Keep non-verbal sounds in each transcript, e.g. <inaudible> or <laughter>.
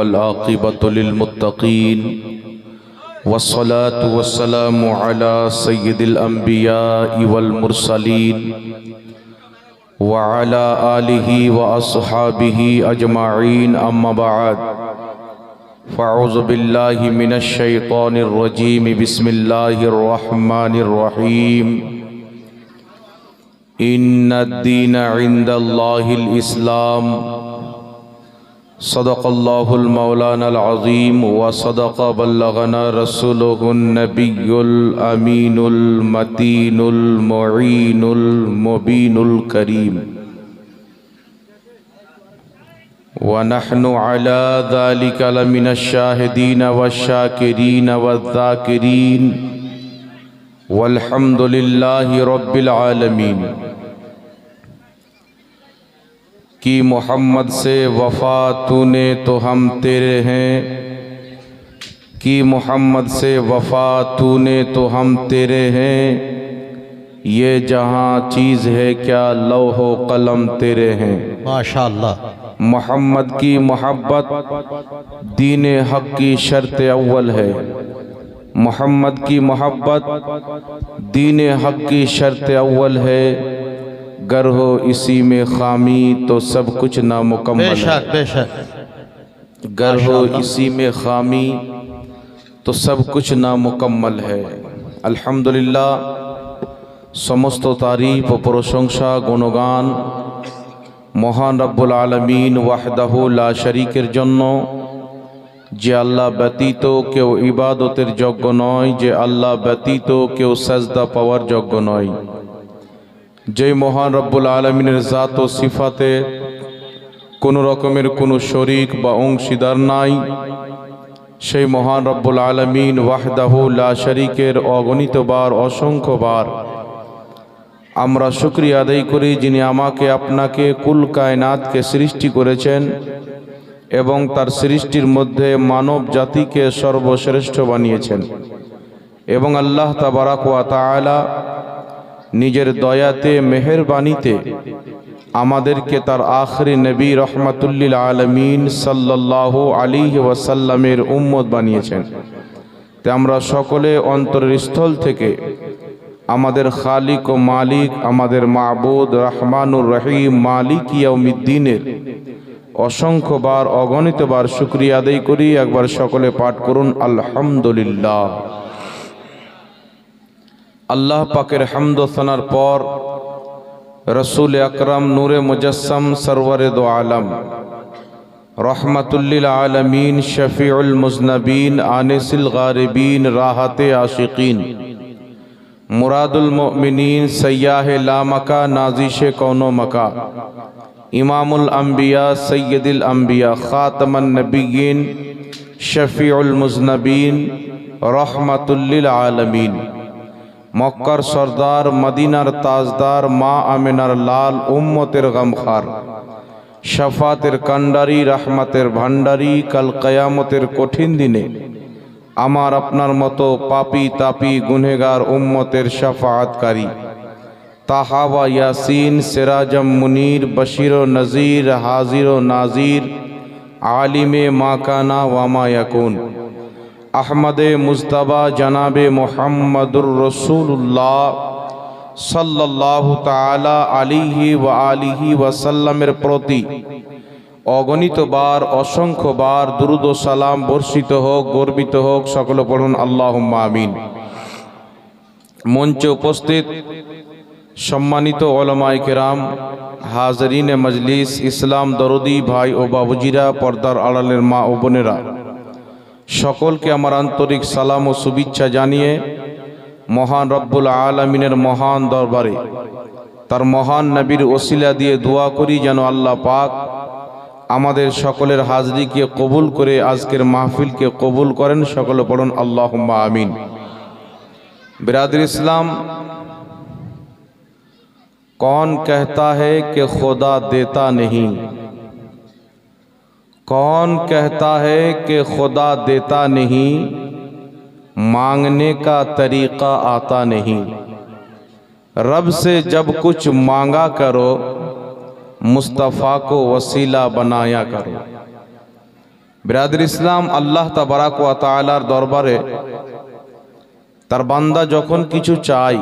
والعاقبت للمتقین والصلاة والسلام على سید الانبیاء والمرسلین وعلى آلہ واصحابہ اجمعین اما بعد فاعوذ باللہ من الشیطان الرجیم بسم اللہ الرحمن الرحیم ان الدین عند اللہ الاسلام صدق الله المولانا العظيم وصدق بلغنا رسوله النبي الأمين المتين المعين المبين الكريم. ونحن على ذلك لمن الشاهدين والشاكرين والذاكرين. والحمد لله رب العالمين. کی محمد سے وفا تو نے تو ہم تیرے ہیں۔ کی محمد سے وفا تو نے تو ہم تیرے ہیں۔ یہ جہاں چیز ہے کیا لوح و قلم تیرے ہیں۔ ماشاءاللہ۔ محمد کی محبت دین حق کی شرط اول ہے۔ محمد کی محبت دین حق کی شرط اول ہے۔ گر ہو اسی میں خامی تو سب کچھ نا مکمل گر ہو اسی میں خامی تو سب کچھ نامکمل ہے۔ الحمدللہ سمست و تعریف و پروشنسا گنگان مہان رب العالمین وحدہ لا شریک جنو جے اللہ بیتی تو کیو عبادت تر جو جے اللہ بیتی تو کہ وہ دا پور جگنوئی যে মহান রব্বুল আলমিনের জাত ও সিফাতে কোনো রকমের কোনো শরিক বা অংশীদার নাই, সেই মহান রব্বুল আলমিন ওয়াহদাহুল্লা শরিকের অগণিতবার অসংখ্যবার আমরা শুক্রিয়া আদায় করি যিনি আমাকে, আপনাকে কুল কায়নাতকে সৃষ্টি করেছেন এবং তার সৃষ্টির মধ্যে মানব জাতিকে সর্বশ্রেষ্ঠ বানিয়েছেন। এবং আল্লাহ তাবারাক ওয়া তাআলা নিজের দয়াতে, মেহেরবানিতে আমাদেরকে তার আখরি নবী রহমাতুল্লিল আলমিন সাল্লাহ আলী ওয়াসাল্লামের উম্মত বানিয়েছেন। তে আমরা সকলে অন্তরের স্থল থেকে আমাদের খালিক ও মালিক, আমাদের মাবুদ রহমানুর রহিম মালিক ইয়াউমিদ্দিনের অসংখ্যবার, অগণিতবার শুক্রিয়া আদায় করি। একবার সকলে পাঠ করুন, আলহামদুলিল্লাহ। আল্লাহ পাকের হামদোসানার পর রসুল আকরাম নূরে মুজসম সরওয়ারে দো আলম রহমতুল্লিল আলমিন শফিউল মুজনবিন আনিসুল গারিবিন রাহাতে আশিকিন মুরাদুল মিনীন সৈয়াহ লামকা নাজিশ কৌনো মকা ইমামুল আম্বিয়া সৈয়দুল আম্বিয়া খাতমন নবীন শফিউল মুজনবিন রহমতুল্লিল আলমিন মক্কার সর্দার, মদিনার তাজদার, মা আমিনার লাল উম্মতের গমখার। শফাতের কান্ডারি রহমতের ভান্ডারি কাল কয়ামতের কঠিন দিনে আমার আপনার মতো পাপি তাপি গুনেগার উম্মতের শফাতকারী তাহাবা ইয়াসিন, সিরাজম মুনির, বশির ও নজির, হাজির ও নাজির, আলিমে মাকানা ওয়ামা ইয়াকুন। আহমদে মুজতবা জনাবে মোহাম্মদুর রসুল্লাহ সাল্লাহ তালা আলিহি ও আলিহি ওয়াসাল্লামের প্রতি অগণিতবার অসংখ্যবার দুরুদ সালাম বর্ষিত হোক, গর্বিত হোক, সকল পড়ুন আল্লাহ আমিন। মঞ্চে উপস্থিত সম্মানিত ওলামাই কেরাম, হাজরিন মজলিস, ইসলাম দরদি ভাই ও বাবুজিরা, পর্দার আড়ালের মা ও বোনেরা সকলকে আমার আন্তরিক সালাম ও শুভেচ্ছা জানিয়ে মহান রব্বুল আলমিনের মহান দরবারে, তার মহান নবীর ওসিলা দিয়ে দোয়া করি যেন আল্লাহ পাক আমাদের সকলের হাজরিকে কবুল করে আজকের মাহফিলকে কবুল করেন। সকলে পড়ুন আল্লাহ আমিন। বিরাদর ইসলাম, কন কহতা হে কে খোদা দেতা নেই کون کہتا ہے کہ خدا دیتا نہیں؟ مانگنے کا طریقہ آتا نہیں۔ رب سے جب کچھ مانگا کرو، مصطفیٰ کو وسیلہ بنایا کرو۔ برادر اسلام، اللہ تبارک و تعالی دور برے۔ تربندہ جو کن کیچو چاہی۔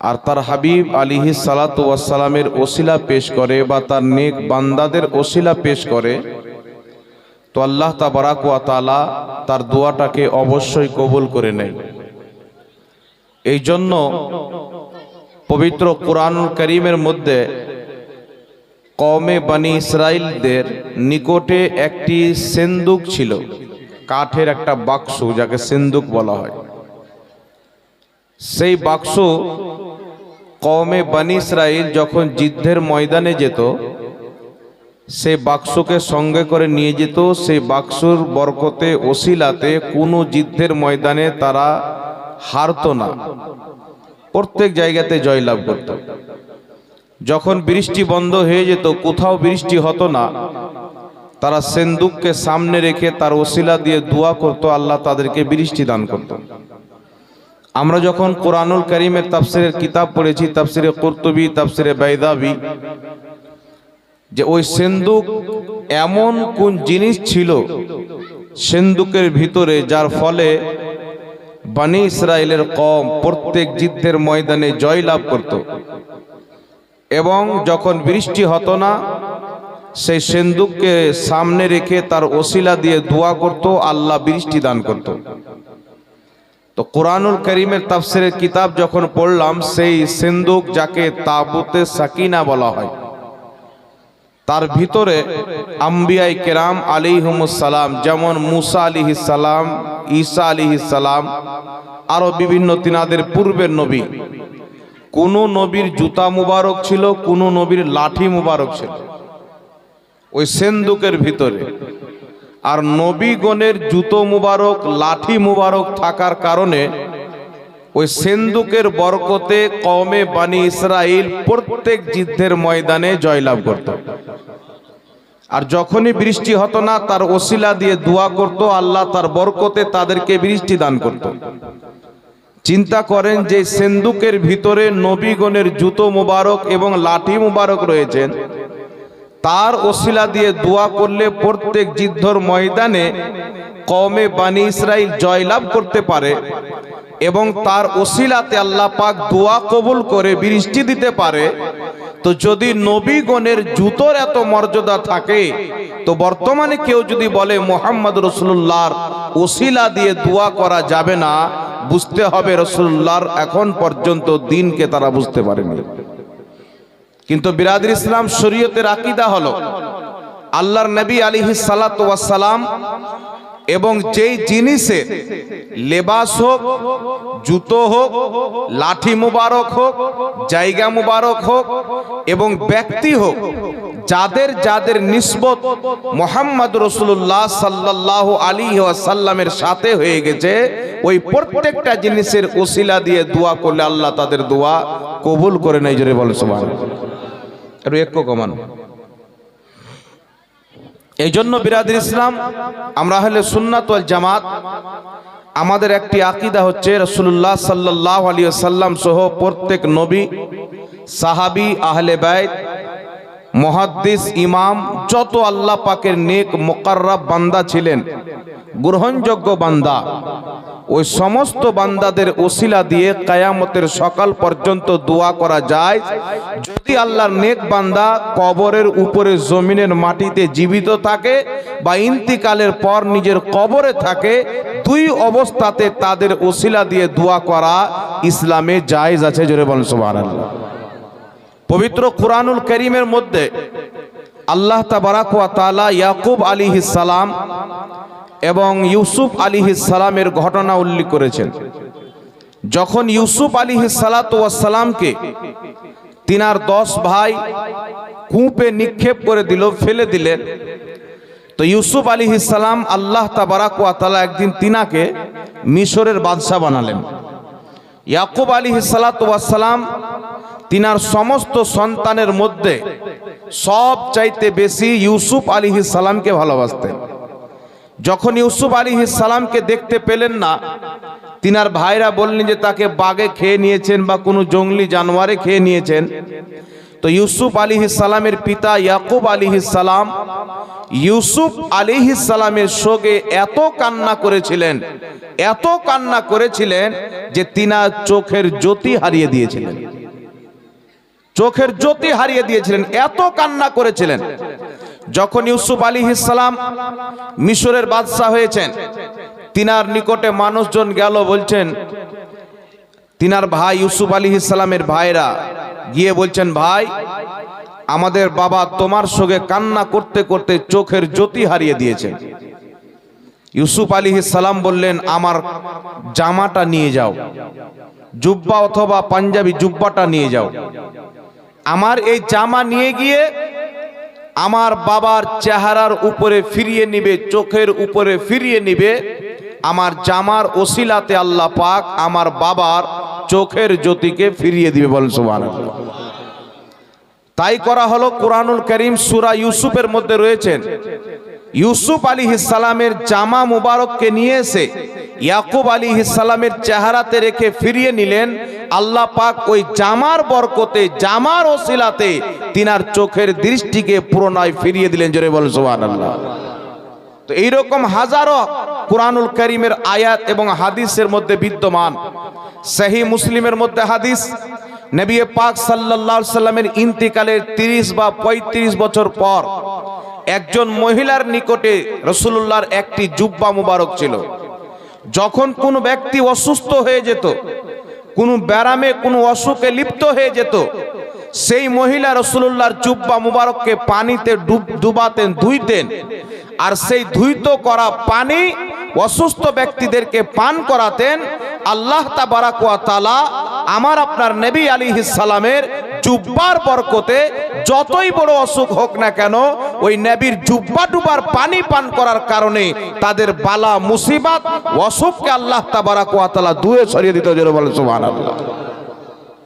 আর তার হাবিব আলিহি সালাতু ওয়াসালামের ওসিলা পেশ করে বা তার নেক বান্দাদের ওসিলা পেশ করে। তো আল্লাহ তাবারাক ওয়া তাআলা তার দোয়াটাকে অবশ্যই কবুল করে নেয়। এই জন্য পবিত্র কোরআনুল করিমের মধ্যে কমে বানি ইসরায়েলদের নিকটে একটি সেন্দুক ছিল, কাঠের একটা বাক্স, যাকে সেন্দুক বলা হয়। সেই বাক্স কমে বানি ইসরায়েল যখন যুদ্ধের ময়দানে যেত সে বাক্সকে সঙ্গে করে নিয়ে যেত, সেই বাক্সর বরকতে, ওসিলাতে কোনো যুদ্ধের ময়দানে তারা হারত না। প্রত্যেক জায়গাতে জয়লাভ করত। যখন বৃষ্টি বন্ধ হয়ে যেত, কোথাও বৃষ্টি হতো না। তারা সেন্দুককে সামনে রেখে তার ওসিলা দিয়ে দোয়া করত, আল্লাহ তাদেরকে বৃষ্টি দান করত। আমরা যখন কোরআনুল করিমের তাফসিরের কিতাব পড়েছি, তাফসিরে কর্তবি, তাফসিরে বাইদাবি, যে ওই সেন্দুক এমন কোন জিনিস ছিল সেন্দুকের ভিতরে যার ফলে বানি ইসরায়েলের কম প্রত্যেক যুদ্ধের ময়দানে জয় লাভ করত। এবং যখন বৃষ্টি হতো না, সেই সেন্দুককে সামনে রেখে তার ওসিলা দিয়ে দোয়া করত, আল্লাহ বৃষ্টি দান করত। তো কোরআনুল করিমের তাফসিরের কিতাব যখন পড়লাম, সেই সেন্দুক যাকে তাবুতে সাকিনা বলা হয়, তার ভিতরে আম্বিয়াই কেরাম আলিহমুসালাম যেমন মুসা আলিহিসাল্লাম ঈসা আলিহিসাল্লাম আরও বিভিন্ন তিনাদের পূর্বের নবী। কোন নবীর জুতা মুবারক ছিল, কোন নবীর লাঠি মুবারক ছিল। ওই সেন্দুকের ভিতরে আর নবীগণের জুতো মুবারক, লাঠি মুবারক থাকার কারণে ওই সেন্দুকের বরকতে কমে বানি ইসরাইল প্রত্যেক যুদ্ধের ময়দানে জয়লাভ করত। আর যখনই বৃষ্টি হতো না, তার ওসিলা দিয়ে দোয়া করত, আল্লাহ তার বরকতে তাদেরকে বৃষ্টি দান করত। চিন্তা করেন যে সেন্দুকের ভিতরে নবীগণের জুতো মুবারক এবং লাঠি মুবারক রয়েছেন তার ওসিলা দিয়ে দোয়া করলে প্রত্যেক যুদ্ধর ময়দানে কমে বানি ইসরাইল জয়লাভ করতে পারে এবং তার ওসিলাতে আল্লাহ পাক দোয়া কবুল করে বৃষ্টি দিতে পারে। তো যদি নবীগণের জুতোর এত মর্যাদা থাকে, তো বর্তমানে কেউ যদি বলে মোহাম্মদ রসুল্লাহর ওসিলা দিয়ে দোয়া করা যাবে না, বুঝতে হবে রসুল্লাহর এখন পর্যন্ত দিনকে তারা বুঝতে পারেনি। কিন্তু বিরাদির ইসলাম শরীয়তের আকিদা হলো আল্লাহর নবী আলিহি সালাম এবং যেই জিনিসে লেবাস হোক, জুতো হোক, লাঠি মুবারক হোক, জায়গা মুবারক হোক এবং ব্যক্তি হোক, যাদের যাদের নিসবত মোহাম্মদ রসুল্লাহ সাল্লাহ আলী সাল্লামের সাথে হয়ে গেছে, ওই প্রত্যেকটা জিনিসের ওসিলা দিয়ে দোয়া করলে আল্লাহ তাদের দোয়া কবুল করে নেই জোরে বলে সবার একটু এক কমান এই জন্য বিরাদ ইসলাম, আমরা হলে সুন্নাত জামাত, আমাদের একটি আকিদা হচ্ছে রসুল্লাহ সাল্লাহ আলী সাল্লাম সহ প্রত্যেক নবী, সাহাবি, আহলে বাইত মহাদ্দিস ইমাম যত আল্লাহ পাকের নেক মোকাররাব বান্দা ছিলেন, গ্রহণযোগ্য বান্দা, ওই সমস্ত বান্দাদের ওসিলা দিয়ে কায়ামতের সকাল পর্যন্ত দোয়া করা যায়। যদি আল্লাহর নেক বান্দা কবরের উপরে জমিনের মাটিতে জীবিত থাকে বা ইন্তিকালের পর নিজের কবরে থাকে, দুই অবস্থাতে তাদের ওসিলা দিয়ে দোয়া করা ইসলামে জায়েজ আছে, জোরে বলেন সুবহানাল্লাহ। পবিত্র কোরআনুল করিমের মধ্যে আল্লাহ তাবারাক ওয়া তাআলা ইয়াকুব আলাইহিস সালাম এবং ইউসুফ আলাইহিস সালামের ঘটনা উল্লেখ করেছেন। যখন ইউসুফ আলাইহিস সালাতু ওয়াস তিনার দশ ভাই কূপে নিক্ষেপ করে দিল, ফেলে দিলেন, তো ইউসুফ আলাইহিস সালাম আল্লাহ তাবারাক ওয়া তাআলা একদিন তিনাকে মিশরের বাদশাহ বানালেন। ইয়াকুব আলাইহিস সালাতু ওয়াস সালাম তিনার সমস্ত সন্তানের মধ্যে সব চাইতে বেশি ইউসুফ আলী সালামকে ভালোবাসতেন। যখন ইউসুফ আলী সালামকে দেখতে পেলেন না, তিনার ভাইরা বললেন যে তাকে বাগে খেয়ে নিয়েছেন বা কোনো জঙ্গলি জানোয়ারে খেয়ে নিয়েছেন। তো ইউসুফ আলী সালামের পিতা ইয়াকুব আলী সালাম ইউসুফ আলী সালামের শোকে এত কান্না করেছিলেন, এত কান্না করেছিলেন যে তিনার চোখের জ্যোতি হারিয়ে দিয়েছিলেন। চোখের জ্যোতি হারিয়ে দিয়েছিলেন, এত কান্না করেছিলেন। যখন ইউসুফ আলী ইসলাম মিশরের বাদশাহ হয়েছেন, তিনার নিকটে মানুষজন গেল, বলছেন, তিনার ভাই ইউসুফ আলী ইসলামের ভাইরা গিয়ে বলছেন, ভাই, আমাদের বাবা তোমার সঙ্গে কান্না করতে করতে চোখের জ্যোতি হারিয়ে দিয়েছেন ইউসুফ আলী সালাম বললেন, আমার জামাটা নিয়ে যাও, জুব্বা অথবা পাঞ্জাবি জুব্বাটা নিয়ে যাও। আমার এই জামা নিয়ে গিয়ে আমার বাবার চেহারার উপরে ফিরিয়ে নিবে, চোখের উপরে ফিরিয়ে নিবে, আমার জামার ওসিলাতে আল্লাহ পাক আমার বাবার চোখের জ্যোতিকে ফিরিয়ে দিবে বলেন সুবহানাল্লাহ। তাই করা হলো কোরআনুল করিম সুরা ইউসুফের মধ্যে রয়েছেন ইউসুফ আলী সালামের জামা মুবারককে নিয়ে এসে ইয়াকুব আলী সালামের চেহারাতে রেখে ফিরিয়ে নিলেন। আল্লাহ পাক ওই জামার বরকতে, জামার ওসিলাতে তিনার চোখের দৃষ্টিকে পুরনায় ফিরিয়ে দিলেন। জোরে বলেন সুবহানাল্লাহ। তো এইরকম হাজারো কোরআনুল করিমের আয়াত এবং হাদিসের মধ্যে বিদ্যমান। সহি মুসলিমের মধ্যে হাদিস। নবী পাক আলাইহি সাল্লামের ইন্তিকালের 30 বা 35 বছর পর একজন মহিলার নিকটে রসুল্লাহর একটি জুব্বা মুবারক ছিল। যখন কোনো ব্যক্তি অসুস্থ হয়ে যেত, কোনো ব্যারামে কোনো অসুখে লিপ্ত হয়ে যেত সেই মহিলা রসুল্লাহর জুব্বা মুবারককে পানিতে ডুব, ডুবাতেন, ধুইতেন। আর সেই ধুইত করা পানি অসুস্থ ব্যক্তিদেরকে পান করাতেন। আল্লাহ তালা আমার আপনার নবী আলী সালামের জুব্বার বরকতে যতই বড় অসুখ হোক না কেন, ওই নবীর জুব্বা ডুবার পানি পান করার কারণে তাদের বালা, মুসিবাত, অসুখকে আল্লাহ তাবারাকুয়া তালা দূরে সরিয়ে দিতে বলেন সুবহানাল্লাহ।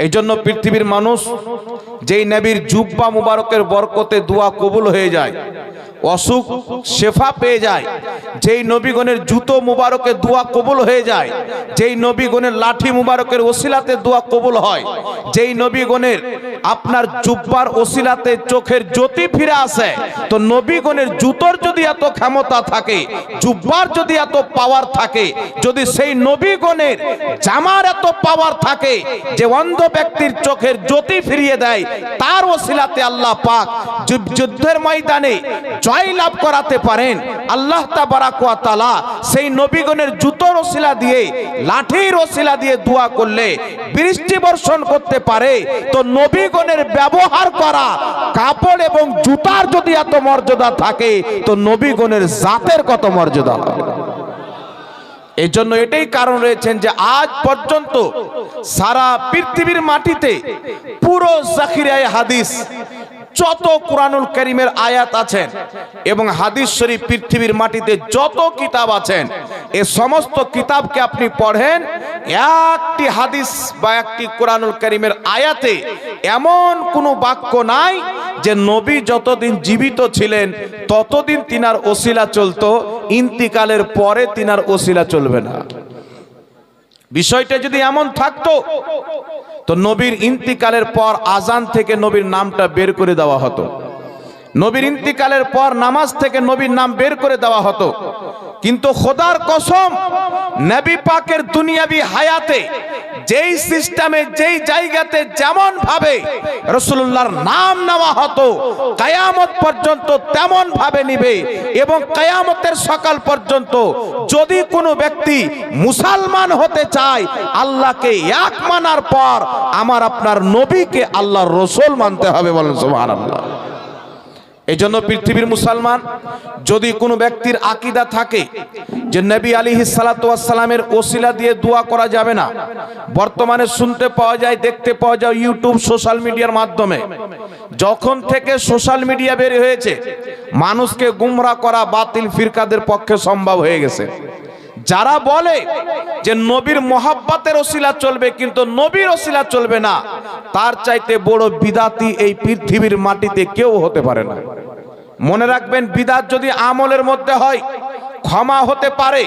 এই জন্য পৃথিবীর মানুষ যেই নবীর জুব্বা মুবারকের বরকতে দোয়া কবুল হয়ে যায়, অসুখ, শেফা পেয়ে যায়, যেই নবীগণের জুতো মুবারকের দোয়া কবুল হয়ে যায়, যেই নবীগণের লাঠি মুবারকের ওসিলাতে দোয়া কবুল হয়, যেই নবীগণের আপনার জুব্বার ওসিলাতে চোখের জ্যোতি ফিরে আসে, তো নবীগণের জুতোর যদি এত ক্ষমতা থাকে, জুব্বার যদি এত পাওয়ার থাকে, যদি সেই নবীগণের জামার এত পাওয়ার থাকে, যে অন্ধ ব্যক্তির চোখের জ্যোতি ফিরিয়ে দেয়। তার ওসিলাতে আল্লাহ পাক যুদ্ধ- যুদ্ধের ময়দানে জয় লাভ করাতে পারেন। আল্লাহ তালা সেই নবীগণের জুতোর ওসিলা দিয়ে, লাঠির ওসিলা দিয়ে দোয়া করলে, বৃষ্টি বর্ষণ করতে পারে। তো নবীগণের ব্যবহার করা কাপড় এবং জুতার যদি এত মর্যাদা থাকে, তো নবীগণের জাতের কত মর্যাদা এই জন্য এটাই কারণ রয়েছেন যে আজ পর্যন্ত সারা পৃথিবীর মাটিতে পুরো জাকিরায় হাদিস যত কোরআনুল করিমের আয়াত আছেন এবং হাদিস শরীফ পৃথিবীর মাটিতে যত কিতাব আছেন, এ সমস্ত কিতাবকে আপনি পড়েন, একটি হাদিস বা একটি কোরআনুল করিমের আয়াতে এমন কোনো বাক্য নাই যে নবী যতদিন জীবিত ছিলেন, ততদিন তিনার ওসিলা চলতো, ইন্তিকালের পরে তিনার ওসিলা চলবে না। বিষয়টা যদি এমন থাকতো, তো নবীর ইন্তিকালের পর আজান থেকে নবীর নামটা বের করে দেওয়া হতো। নবীর ইন্তিকালের পর নামাজ থেকে নবীর নাম বের করে দেওয়া হতো। কিন্তু খোদার কসম, নবী পাকের দুনিয়াবি হায়াতে যেই সিস্টেমে, যেই জায়গাতে যেমন ভাবে রসুল্লাহর নাম নেওয়া হতো, কায়ামত পর্যন্ত তেমন ভাবে নিবে এবং কায়ামতের সকাল পর্যন্ত যদি কোনো ব্যক্তি মুসলমান হতে চায়, আল্লাহকে এক মানার পর আমার আপনার নবীকে আল্লাহর রসুল মানতে হবে বলেন সুবহানাল্লাহ। এই জন্য পৃথিবীর মুসলমান, যদি কোনো ব্যক্তির আকিদা থাকে যে নবী আলী সালাতামের ওসিলা দিয়ে দোয়া করা যাবে না, বর্তমানে শুনতে পাওয়া যায়, দেখতে পাওয়া যায় ইউটিউব, সোশ্যাল মিডিয়ার মাধ্যমে। যখন থেকে সোশ্যাল মিডিয়া বের হয়েছে, মানুষকে গুমরা করা, বাতিল ফিরকাদের পক্ষে সম্ভব হয়ে গেছে। যারা বলে যে নবীর মহাব্বাতের অশিলা চলবে, কিন্তু নবীর অশিলা চলবে না, তার চাইতে বড় বিদাতি এই পৃথিবীর মাটিতে কেউ হতে পারে না। মনে রাখবেন, বিদাত যদি আমলের মধ্যে হয়, ক্ষমা হতে পারে,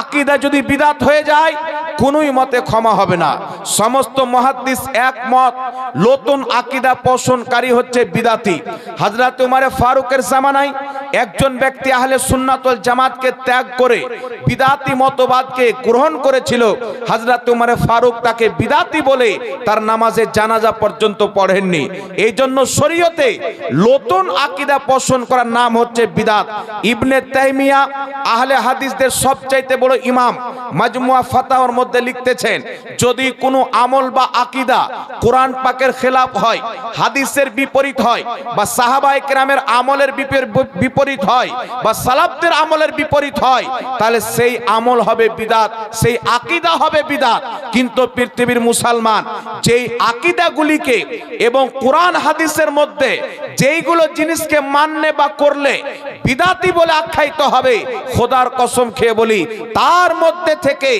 আকিদা যদি বিদাত হয়ে যায় কোনোই মতে ক্ষমা হবে না। সমস্ত মহাদ্দিস একমত, নতুন আকিদা পোষণকারী হচ্ছে বিদাতি। হাজরাত উমারে ফারুকের জামানায় একজন ব্যক্তি আহলে সুন্নাতুল জামাতকে ত্যাগ করে বিদাতি মতবাদকে গ্রহণ করেছিল। হাজরাত উমারে ফারুক তাকে বিদাতি বলে তার নামাজে জানাজা পর্যন্ত পড়েননি। এই জন্য শরীয়তে নতুন আকিদা পোষণ করার নাম হচ্ছে বিদাত। ইবনে তাইমিয়া আহলে হাদিসদের সবচাইতে বড় ইমাম, মাজমুয়া ফাতাওয়ার মধ্যে লিখতেছেন, যদি কোনো আমল বা আকিদা কোরআন পাকের খেলাফ হয়, হাদিসের বিপরীত হয় বা সাহাবায়ে কেরামের আমলের বিপরীত হয় বা সালাফদের আমলের বিপরীত হয়, তাহলে সেই আমল হবে বিদাত, সেই আকিদা হবে বিদাত। কিন্তু পৃথিবীর মুসলমান যেই আকিদাগুলিকে এবং কোরআন, হাদিসের মধ্যে যেইগুলো জিনিসকে মানলে বা করলে বিদাতি বলে আখ্যায়িত হবে, খোদার কসম খেয়ে বলি, তার মধ্যে থেকে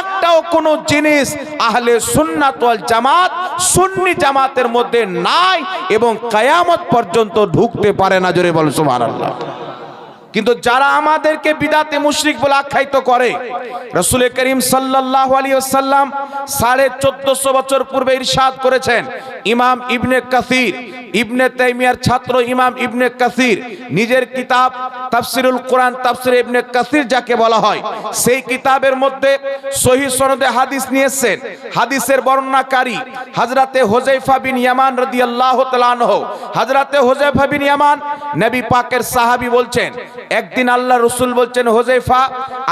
একটাও কোন জিনিস আহলে সুন্নাত ওয়াল জামাত, সুন্নি জামাতের মধ্যে নাই এবং কায়ামত পর্যন্ত ঢুকতে পারে না। জোরে বল সুবহানাল্লাহ। কিন্তু যারা আমাদেরকে বিদাতে মুশরিক বলে আখ্যায়িত করে, রসুল করিম সাল্লাহ আলী সাল্লাম সাড়ে চোদ্দশো বছর পূর্বে ইরশাদ করেছেন। ইমাম ইবনে কাসির, ইবনে তাইমিয়ার ছাত্র ইমাম ইবনে কাসির, নিজের কিতাব তাফসিরুল কোরআন, তাফসির ইবনে কাসির যাকে বলা হয়, সেই কিতাবের মধ্যে সহি সনদে হাদিস নিয়েছেন। হাদিসের বর্ণনাকারী হাজরাতে হোজাইফা বিন ইয়ামান রাদিয়াল্লাহু তাআলা আনহু হোজাইফা বিন ইয়ামান নবী পাকের সাহাবী বলছেন একদিন আল্লাহ রসুল বলছেন হোজেফা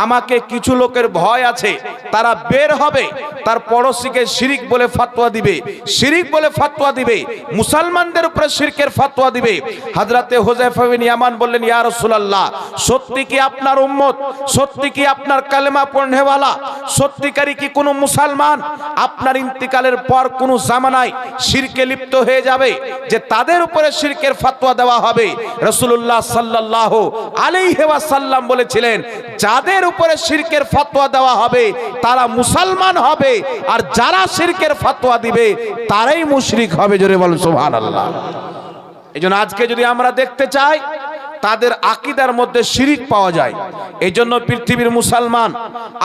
আমাকে কিছু লোকের ভয় আছে। তারা বের হবে। তার পড়োশিকে শিরিক বলে ফাতোয়া দিবে। শিরিক বলে ফাতোয়া দিবে। মুসলমানদের উপরে শিরকের ফাতোয়া দিবে। হাজরাতে হোজাইফা বিন ইয়ামান বললেন, ইয়া রাসূলুল্লাহ, সত্যি কি আপনার উম্মত? সত্যি কি আপনার কালেমা পড়নেওয়ালা সত্যিকারী কি কোনো মুসলমান? আপনার ইন্তিকালের পর কোনো জামানায় শিরকে লিপ্ত হয়ে যাবে, যে তাদের উপরে শিরকের ফাতোয়া দেওয়া হবে? রাসূলুল্লাহ সাল্লাল্লাহু আলাইহি ওয়াসাল্লাম বলেছিলেন, যাদের উপরে শিরকের ফতোয়া দেওয়া হবে, তারা মুসলমান হবে, আর যারা শিরকের ফতোয়া দিবে, তারাই মুশরিক হবে। জোরে বলুন, সুবহানাল্লাহ। এই জন্য আজকে যদি আমরা দেখতে চাই, তাদের আকিদার মধ্যে শিরিক পাওয়া যায়। এই জন্য পৃথিবীর মুসলমান,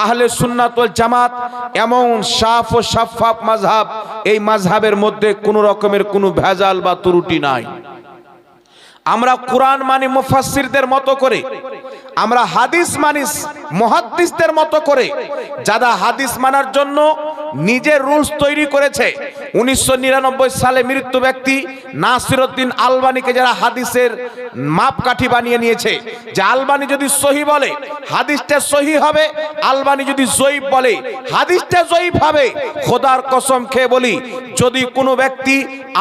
আহলে সুন্নাতুল জামাত, এমন সাফ ও সাফাফ মাযহাব, এই মাযহাবের মধ্যে কোনো রকমের কোনো ভেজাল বা ত্রুটি নাই। আমরা কোরআন মানে মুফাসসিরদের মতো করে আমরা হাদিস মানিস মুহাদ্দিসদের মতো করে যারা হাদিস মানার জন্য নিজের রুলস তৈরি করেছে। উনিশশো নিরানব্বই সালে মৃত্যু ব্যক্তি নাসিরুদ্দিন আলবানিকে যারা হাদিসের মাপকাঠি বানিয়ে নিয়েছে। যে আলবানি যদি সহি বলে, হাদিসটা সহি হবে, আলবানি যদি জয়ীফ বলে, হাদিসটা জয়ীফ হবে। খোদার কসম খেয়ে বলি, যদি কোনো ব্যক্তি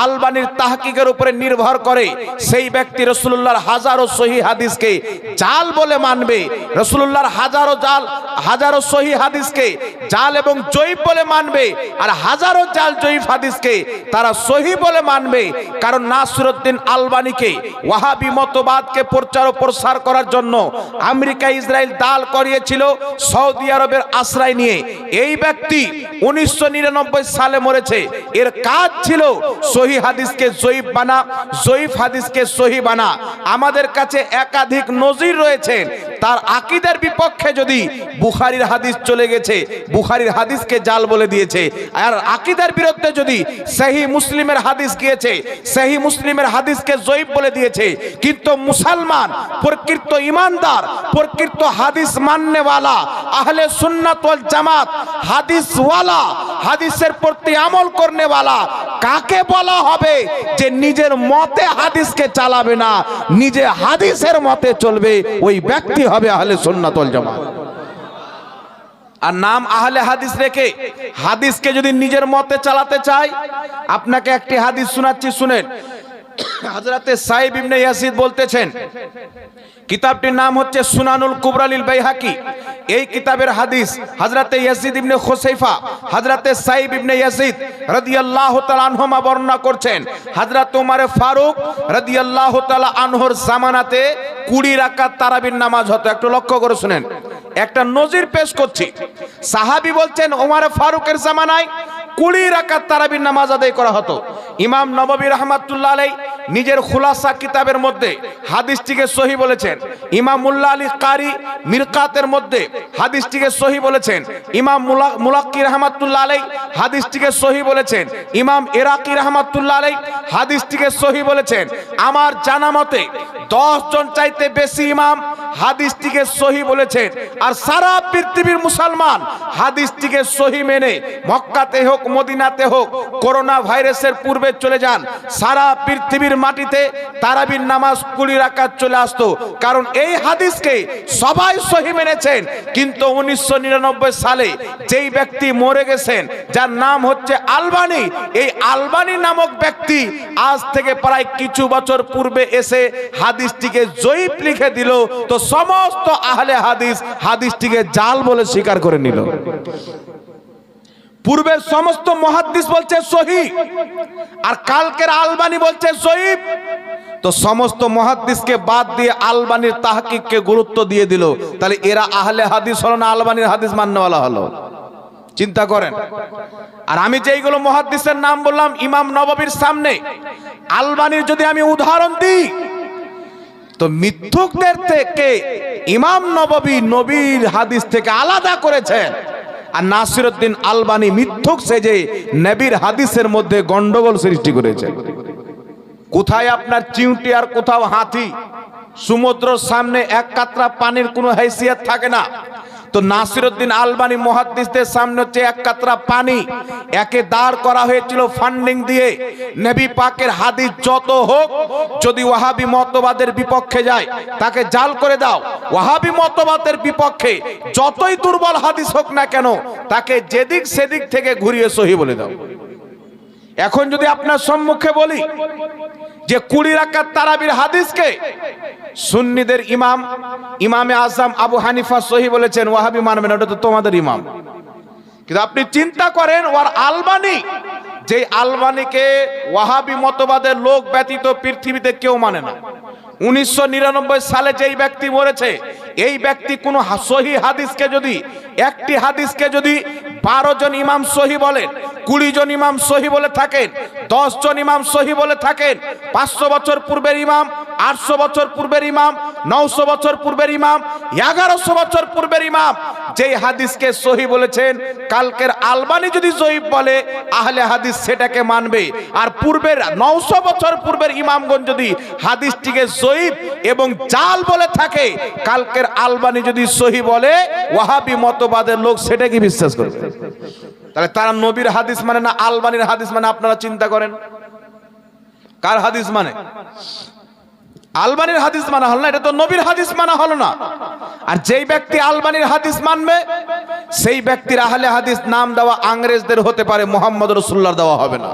আলবানির তাহকিকের উপরে নির্ভর করে, সেই ব্যক্তি রসুল্লাহর হাজারো সহি হাদিসকে জাল বলে মানবে। রসুল্লাহর হাজারো জাল, হাজারো সহি হাদিসকে জাল এবং জয়ীফ বলে মানবে আর হাজারো জাল, জয়ীফ হাদিসকে তারা সহি বলে মানবে। কারণ নাসরুদ্দিন আলবানিকে, ওয়াহাবি মতবাদকে প্রচার ও প্রসার করার জন্য আমেরিকা, ইসরায়েল দাল করিয়েছিল সৌদি আরবের আশ্রয় নিয়ে। এই ব্যক্তি উনিশশো নিরানব্বই সালে মরেছে। এর কাজ ছিল সহি হাদিসকে জয়ীফ বানা, জয়ীফ হাদিসকে সহি বানা। আমাদের কাছে একাধিক নজির রয়েছেন তার আকিদের বিপক্ষে যদি বুখারির হাদিস চলে গেছে, বুখারির হাদিসকে জাল বলে দিয়েছে, আর আকিদের বিরুদ্ধে যদি সেহি মুসলিমের হাদিস গিয়েছে, সেহি মুসলিমের হাদিসকে জয়ীফ বলে দিয়েছে, কিন্তু মুসলমান প্রকৃত ইমানদার, প্রকৃত হাদিস মাননেওয়ালা, আহলে সুন্নাত ওয়াল জামাত, হাদিসওয়ালা, হাদিসের প্রতি আমল করনেওয়ালা, কাকে বলা হবে যে নিজের মতে হাদিসকে চালাবে না, নিজে হাদিসের মতে চলবে, ওই ব্যক্তি হবে আহলে সুন্নাত ওয়াল জামাত। আর নাম আহলে হাদিস রেখে হাদিসকে যদি নিজের মতে চালাতে চাই আপনাকে একটি হাদিস শোনাচ্ছি, শুনেন। <coughs> হাজরাতে সাহেব ইবনে ইয়াসিদ বলতেছেন, কিতাবটির নাম হচ্ছে সুনানুল কুবরালিল বাইহাকি। এই কিতাবের হাদিস হাজরাতে ইয়াসিদ ইবনে খুসাইফা হাজরাতে সাইব ইবনে ইয়াসিদ রাদিয়াল্লাহু তাআলা আনহুমা বর্ণনা করছেন, হযরত ওমর ফারুক রাদিয়াল্লাহু তাআলা আনহর জামানাতে 20 রাকাত তারাবির নামাজ হতো। একটু লক্ষ্য করে শুনেন। একটা নজির পেশ করছি। সাহাবী বলছেন ওমর ফারুকের জামানায় কুড়ি রাকাত তারাবির নামাজ আদায় করা হতো। ইমাম নববী রহমাতুল্লাহ আলাই নিজের খুলাসা কিতাবের মধ্যে, হাদিসটিকে সহি বলেছেন। ইমাম মুল্লা আলী কারি মিরকাতের মধ্যে, হাদিসটিকে সহি বলেছেন। ইমাম মুলা- মুলাক্কি রহমাতুল্লাহ আলাই হাদিসটিকে সহি বলেছেন। ইমাম এরাকি রহমাতুল্লাহ আলাই হাদিসটিকে সহি বলেছেন। আমার জানা মতে, দশ জন চাইতে বেশি ইমাম হাদিসটিকে সহি বলেছেন। আর সারা পৃথিবীর মুসলমান হাদিসটিকে সহি মেনে, মক্কাতে হোক, মদিনাতে হোক করোনা ভাইরাসের পূর্বে চলে যান। সারা পৃথিবীর মাটিতে তারাবির নামাজ কুড়ি রাকাত চলে আসতো। কারণ এই হাদিসকে সবাই সহি মেনেছেন। কিন্তু উনিশশো নিরানব্বই সালে যেই ব্যক্তি মরে গেছেন, যার নাম হচ্ছে আলবানি, এই আলবানি নামক ব্যক্তি আজ থেকে প্রায় কিছু বছর পূর্বে এসে হাদিসটিকে জয়ীফ লিখে দিল। তো সমস্ত আহলে হাদিস হাদিসটিকে জাল বলে স্বীকার করে নিল। পূর্বের সমস্ত মহাদ্দিস বলছে সহি, আর কালকের আলবানি বলছে জয়ীফ তো সমস্ত মহাদ্দিসকে বাদ দিয়ে আলবানির তাহকিককে গুরুত্ব দিয়ে দিল। তাহলে এরা আহলে হাদিস হলো না আলবানির হাদিস মান্যওয়ালা হলো? চিন্তা করেন। আর আমি যেইগুলো মহাদ্দিসের নাম বললাম, ইমাম নববীর সামনে, আলবানির যদি আমি উদাহরণ দিই, তো মিথ্যুকদের থেকে ইমাম নববী নবীর হাদিস থেকে আলাদা করেছেন। আর নাসিরুদ্দিন আলবানি মিথ্যুক সেজে নবীর হাদিসের মধ্যে গন্ডগোল সৃষ্টি করেছে। কোথায় আপনার চিউটি আর কোথাও হাতি? সমুদ্রের সামনে এক কাতরা পানির কোনো হাইসিয়াত থাকে না। তো নাসিরুদ্দিন আলবানি মহাদ্দিসদের সামনে হচ্ছে এক কাতরা পানি। একে দাঁড় করা হয়েছিল ফান্ডিং দিয়ে। নবী পাকের হাদিস যত হোক, যদি ওয়াহাবি মতবাদের বিপক্ষে যায়, তাকে জাল করে দাও। ওয়াহাবি মতবাদের বিপক্ষে যতই দুর্বল হাদিস হোক না কেন, তাকে যেদিক সেদিক থেকে ঘুরিয়ে সহি বলে দাও। এখন যদি আপনার সম্মুখে বলি যে কুড়ি রাকাত তারাবির হাদিসকে সুন্নিদের ইমাম, ইমামে আসাম আবু হানিফা সহি বলেছেন, ওয়াহাবি মানবেন, ওটা তো তোমাদের ইমাম। কিন্তু আপনি চিন্তা করেন ওর আলবানি যে আলবানিকে ওয়াহাবি মতবাদের লোক ব্যতীত পৃথিবীতে কেউ মানে না। উনিশশো নিরানব্বই সালে যেই ব্যক্তি মরেছে, এই ব্যক্তি কোনো সহি হাদিসকে যদি, একটি হাদিসকে যদি বারো জন ইমাম সহি বলেন কুড়ি জন ইমাম সহি বলে থাকেন দশ জন ইমাম সহি বলে থাকেন, পাঁচশো বছর পূর্বের ইমাম, আটশো বছর পূর্বের ইমাম নশো বছর পূর্বের ইমাম, এগারোশো বছর পূর্বের ইমাম, যেই হাদিসকে সহি বলেছেন, কালকের আলবানি যদি জয়ীব বলে, আহলে হাদিস সেটাকে মানবে। আর পূর্বের নশো বছর পূর্বের ইমামগঞ্জ যদি হাদিসটিকে জয়ীব এবং জাল বলে থাকে। কালকের আলবানি যদি সহি বলে, ওয়াহাবি মতবাদের লোক সেটাকে বিশ্বাস করবে? তাহলে তারা নবীর হাদিস মানে না আলবানির হাদিস মানে আপনারা চিন্তা করেন? কার হাদিস মানে? আলবানির হাদিস মানা হল না, এটা তো নবীর হাদিস মানা হলো না। আর যেই ব্যক্তি আলবানির হাদিস মানবে, সেই ব্যক্তির আহলে হাদিস নাম দেওয়া আংরেজদের হতে পারে, মোহাম্মদ রসুল্লার দেওয়া হবে না।